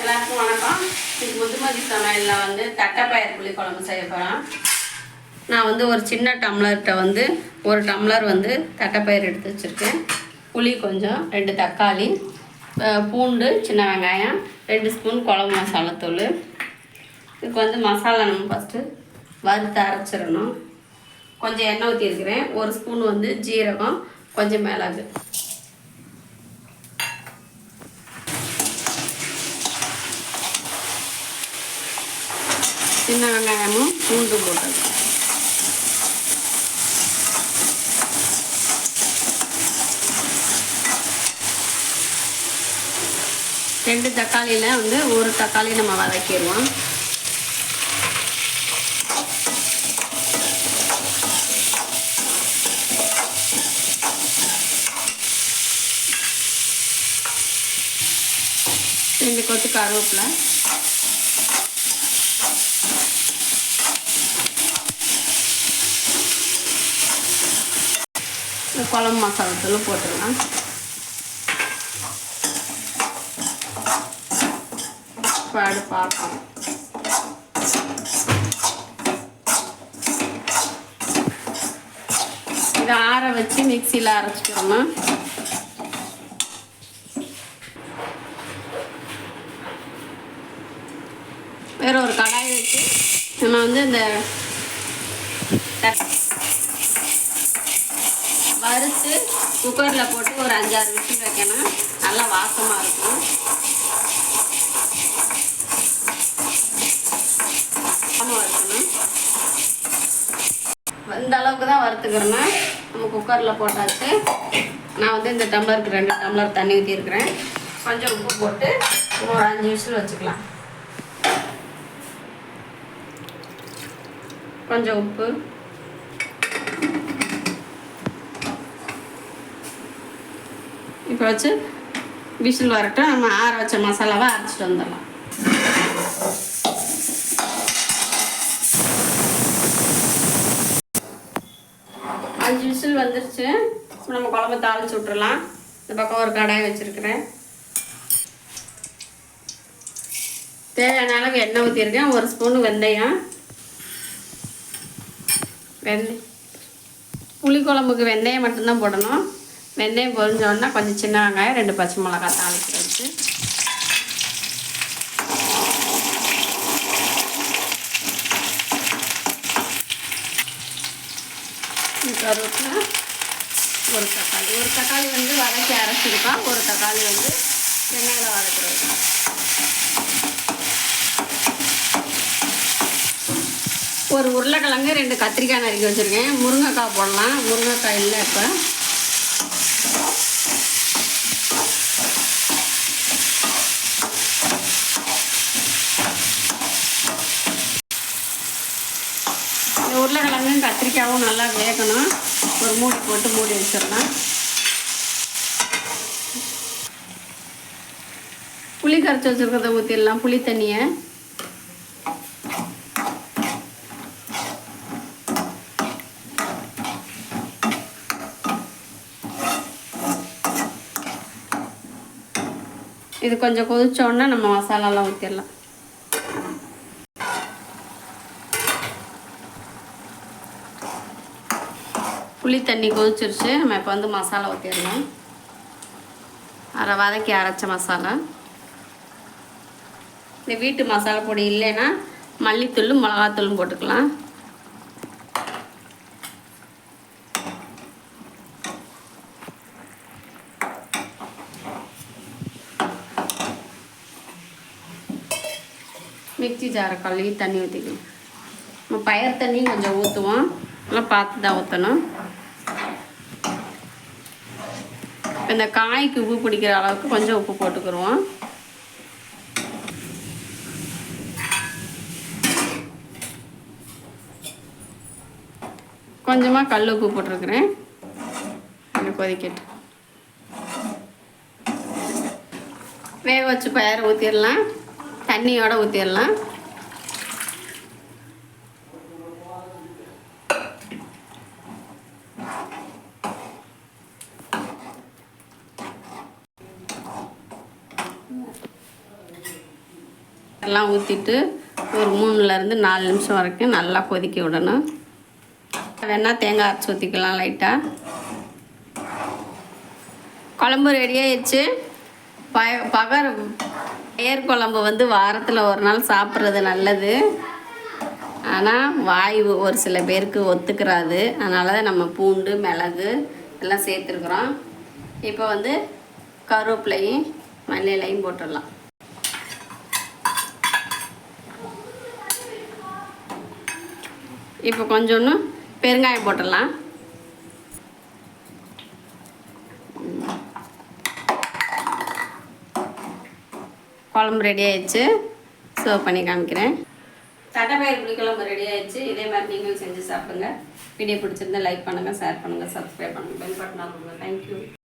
எல்லாருக்கும் வணக்கம். இன்னைக்கு முதுமதி சமையலில் வந்து தட்டைப்பயிர் புளி குழம்பு செய்ய போகிறேன் நான் வந்து ஒரு சின்ன டம்ளர்கிட்ட வந்து ஒரு டம்ளர் வந்து தட்டைப்பயிர் எடுத்து வச்சுருக்கேன். புளி கொஞ்சம் ரெண்டு தக்காளி பூண்டு சின்ன வெங்காயம் ரெண்டு ஸ்பூன் குழம்பு மசாலாத்தூள் இதுக்கு வந்து மசாலா நம்ம ஃபஸ்ட்டு வறுத்து அரைச்சிடணும். கொஞ்சம் எண்ணெய் ஊற்றிருக்கிறேன் ஒரு ஸ்பூன் வந்து ஜீரகம் கொஞ்சம் மிளகு. சின்ன வெங்காயமும் பூண்டு போட்டது. ரெண்டு தக்காளியில் வந்து ஒரு தக்காளி நம்ம வதக்கிடுவோம். ரெண்டு கொத்து கருவேப்பிலை. இந்த குழம்பு மசாலா தூள் போட்டுடலாம் பாடு பார்க்கலாம். இதை ஆற வச்சு மிக்சியில் அரைச்சிக்கிறோம் வேற ஒரு கடாய் வச்சு நம்ம வந்து இந்த வறுத்து குக்கரில் போட்டு ஒரு அஞ்சாறு விசில் வைக்கணும். நல்லா வாசமாக இருக்கும். ஆமாம் வறுக்கணும். இந்த அளவுக்கு தான் வறுத்துக்கிறேன்னா நம்ம குக்கரில் போட்டாச்சு. நான் வந்து இந்த டம்ளருக்கு ரெண்டு டம்ளர் தண்ணி ஊற்றிருக்கிறேன் கொஞ்சம் உப்பு போட்டு ஒரு அஞ்சு விசில் வச்சுக்கலாம். கொஞ்சம் உப்பு. வச்சு விசில் வரட்டும். நம்ம ஆற வச்ச மசாலாவை அரைச்சிட்டு வந்துடலாம். அஞ்சு விசில் வந்துருச்சு. இப்போ நம்ம குழம்பு தாளிச்சு விட்டுறலாம். இந்த பக்கம் ஒரு கடாய் வச்சுருக்கிறேன். தேவையான அளவு எண்ணெய் ஊற்றிருக்கேன் ஒரு ஸ்பூனு வெந்தயம். வெந்தயம் புளிக்குழம்புக்கு வெந்தயம் மட்டும்தான் போடணும். வெந்தயம் பொரிஞ்சோடனே கொஞ்சம் சின்ன வெங்காயம் ரெண்டு பச்சை மிளகா தாளிச்சு வச்சு. கருவேப்பிலை ஒரு தக்காளி. ஒரு தக்காளி வந்து வதக்கி அரைச்சிருக்கோம் ஒரு தக்காளி வந்து எண்ணெயில் வதக்குறது ஒரு உருளைக்கிழங்கு ரெண்டு கத்திரிக்காய் நறுக்கி வச்சுருக்கேன். முருங்கைக்காய் போடலாம். முருங்கைக்காய் இல்லை இப்போ. உருளைக்கிழங்கும் கத்திரிக்காயும் நல்லா வேகணும். ஒரு மூடி போட்டு மூடி வச்சிடலாம். புளி கரைச்சி வச்சுருக்கிறத ஊற்றிடலாம் புளி தண்ணியை. இது கொஞ்சம் கொதிச்சோடனே நம்ம மசாலாலாம் ஊற்றிடலாம் புளி தண்ணி கொதிச்சிருச்சு. நம்ம இப்போ வந்து மசாலா ஊற்றிடணும் அரை வதக்கி அரைச்ச மசாலா. இந்த வீட்டு மசாலா பொடி இல்லைன்னா மல்லித்தூளும் மிளகாத்தூளும் போட்டுக்கலாம். மிக்சி ஜாரை கழுவி தண்ணி ஊற்றிக்கலாம் நம்ம பயிர் தண்ணியும் கொஞ்சம் ஊற்றுவோம் நல்லா பார்த்து தான் ஊற்றணும் இந்த காய்க்கு உப்பு பிடிக்கிற அளவுக்கு கொஞ்சம் உப்பு போட்டுக்கிருவோம். கொஞ்சமாக கல் உப்பு போட்டிருக்கிறேன். கொதிக்கட்டு வேக வச்சு பயிர் ஊற்றிடலாம் தண்ணியோடு ஊற்றிடலாம் எல்லாம் ஊற்றிட்டு ஒரு மூணுலேருந்து நாலு நிமிஷம் வரைக்கும் நல்லா கொதிக்க விடணும். வேணால் தேங்காய் அரைச்சி ஊற்றிக்கலாம் லைட்டாக குழம்பு ரெடியாகிடுச்சு ப பகர் ஏர் குழம்பு வந்து வாரத்தில் ஒரு நாள் சாப்பிட்றது நல்லது. ஆனால் வாய் ஒரு சில பேருக்கு ஒத்துக்கிறாது. அதனால தான் நம்ம பூண்டு மிளகு எல்லாம் சேர்த்துருக்குறோம். இப்போ வந்து கருவேப்பிலையும் மல்லியிலையும் போட்டுடலாம். இப்போ கொஞ்சோன்னு பெருங்காயம் போட்டுடலாம். குழம்பு ரெடி ஆயிடுச்சு. சர்வ் பண்ணி காமிக்கிறேன். தட்டைப்பயிர் புளிக்குழம்பு ரெடி ஆயிடுச்சு. இதே மாதிரி நீங்களும் செஞ்சு சாப்பிடுங்க. வீடியோ பிடிச்சிருந்தா லைக் பண்ணுங்கள் ஷேர் பண்ணுங்கள் சப்ஸ்கிரைப் பண்ணுங்கள் பெல் பட்டன் ஆகுங்க தேங்க்யூ